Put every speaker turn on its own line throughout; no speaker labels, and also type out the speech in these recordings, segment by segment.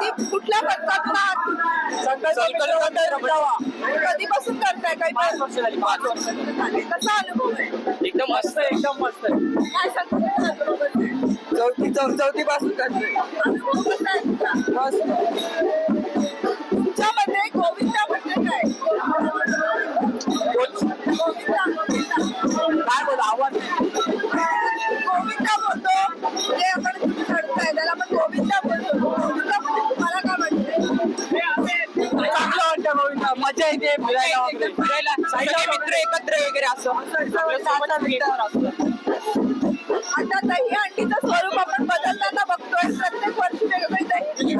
कधी कुठल्या आहात? कधीपासून करताय? काही
पाच वर्ष झाली पाच वर्ष
झाले. कसा अनुभव आहे?
एकदम मस्त एकदम मस्त.
काय सांगता?
चौथी चौ चौथी पासून करतोय.
अनुभव
मजा येते फिरायला वगैरे. फिरायला. सगळे मित्र एकत्र वगैरे असं.
आता दही अंडीचं स्वरूप आपण बदलताना बघतोय. प्रत्येक वर्षी वेगवेगळी दही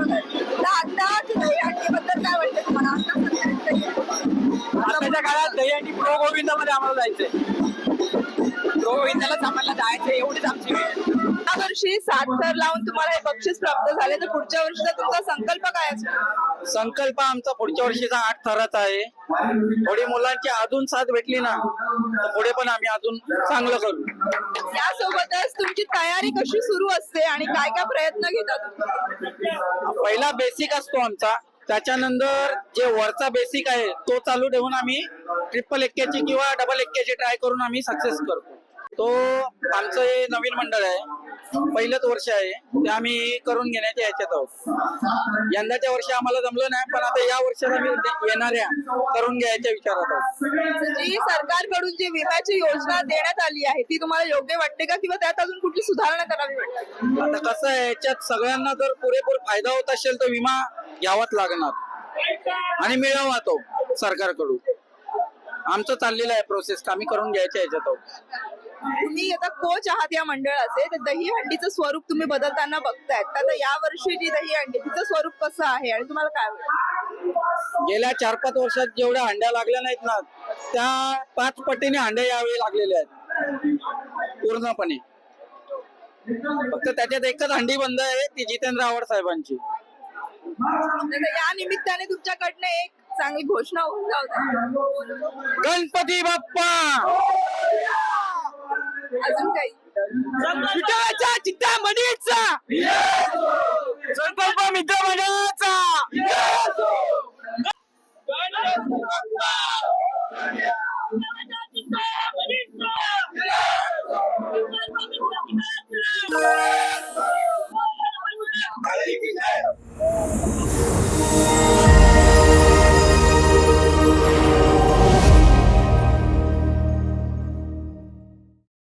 आताची दही अंडी बद्दल काय वाटतं तुम्हाला? आता सध्या दही अंडी.
आताच्या काळात प्रो गोविंदामध्ये आम्हाला जायचंय. प्रो गोविंदालाच आम्हाला जायचंय एवढीच आमची
वर्षी सात थर लावून तुम्हाला हे बक्षीस प्राप्त झाले. तर पुढच्या वर्षीचा तुमचा संकल्प काय असतो
संकल्प आमचा पुढच्या वर्षीचा आठ थराचा आहे. थोडी मुलांची अजून साथ भेटली ना तर पुढे पण आम्ही अजून चांगलं करू.
यासोबतच तुमची तयारी कशी सुरू असते आणि काय काय प्रयत्न घेता तुम्ही
पहिला बेसिक असतो आमचा. त्याच्यानंतर जे वरचा बेसिक आहे तो चालू ठेवून आम्ही ट्रिपल एक्केची किंवा डबल एक्केची ट्राय करून आम्ही सक्सेस करतो. तो आमचं हे नवीन मंडळ आहे. पहिलंच वर्ष आहे. ते आम्ही करून घेण्याच्या याच्यात आहोत. यंदाच्या वर्षी आम्हाला जमलं नाही पण आता या वर्षात आम्ही येणाऱ्या करून घ्यायच्या विचारात आहोत.
जी सरकारकडून जी विम्याची योजना देण्यात आली आहे ती तुम्हाला योग्य वाटते का? किंवा त्यात अजून कुठली सुधारणा करावी वाटते?
आता कसं आहे याच्यात सगळ्यांना जर पुरेपूर फायदा होत असेल तर विमा घ्यावाच लागणार. आणि मिळावा तो सरकारकडून. आमचं चाललेलं आहे प्रोसेस आम्ही करून घ्यायच्या याच्यात आहोत.
तुम्ही आता कोच आहात या मंडळाचे तर दही हंडीचं स्वरूप तुम्ही बदलताना बघतायत. तर आता या वर्षी जी दही हंडी तिचं स्वरूप कसं आहे आणि तुम्हाला काय वाटतं?
गेल्या चार पाच वर्षात जेवढ्या हंड्या लागल्या नाहीत ना त्या पाच पटीने हंड्या यावेळी लागलेल्या आहेत. पूर्णपणे. फक्त त्याच्यात एकच हंडी बंद आहे ती जितेंद्र आव्हाड साहेबांची.
या निमित्ताने तुमच्याकडनं एक चांगली घोषणा होऊन जाऊ द्या.
गणपती बाप्पा!
अजून काही
विठ्ठलाच्या चिंतामणीचा संकल्प मित्र मंडळाचा
Thank you.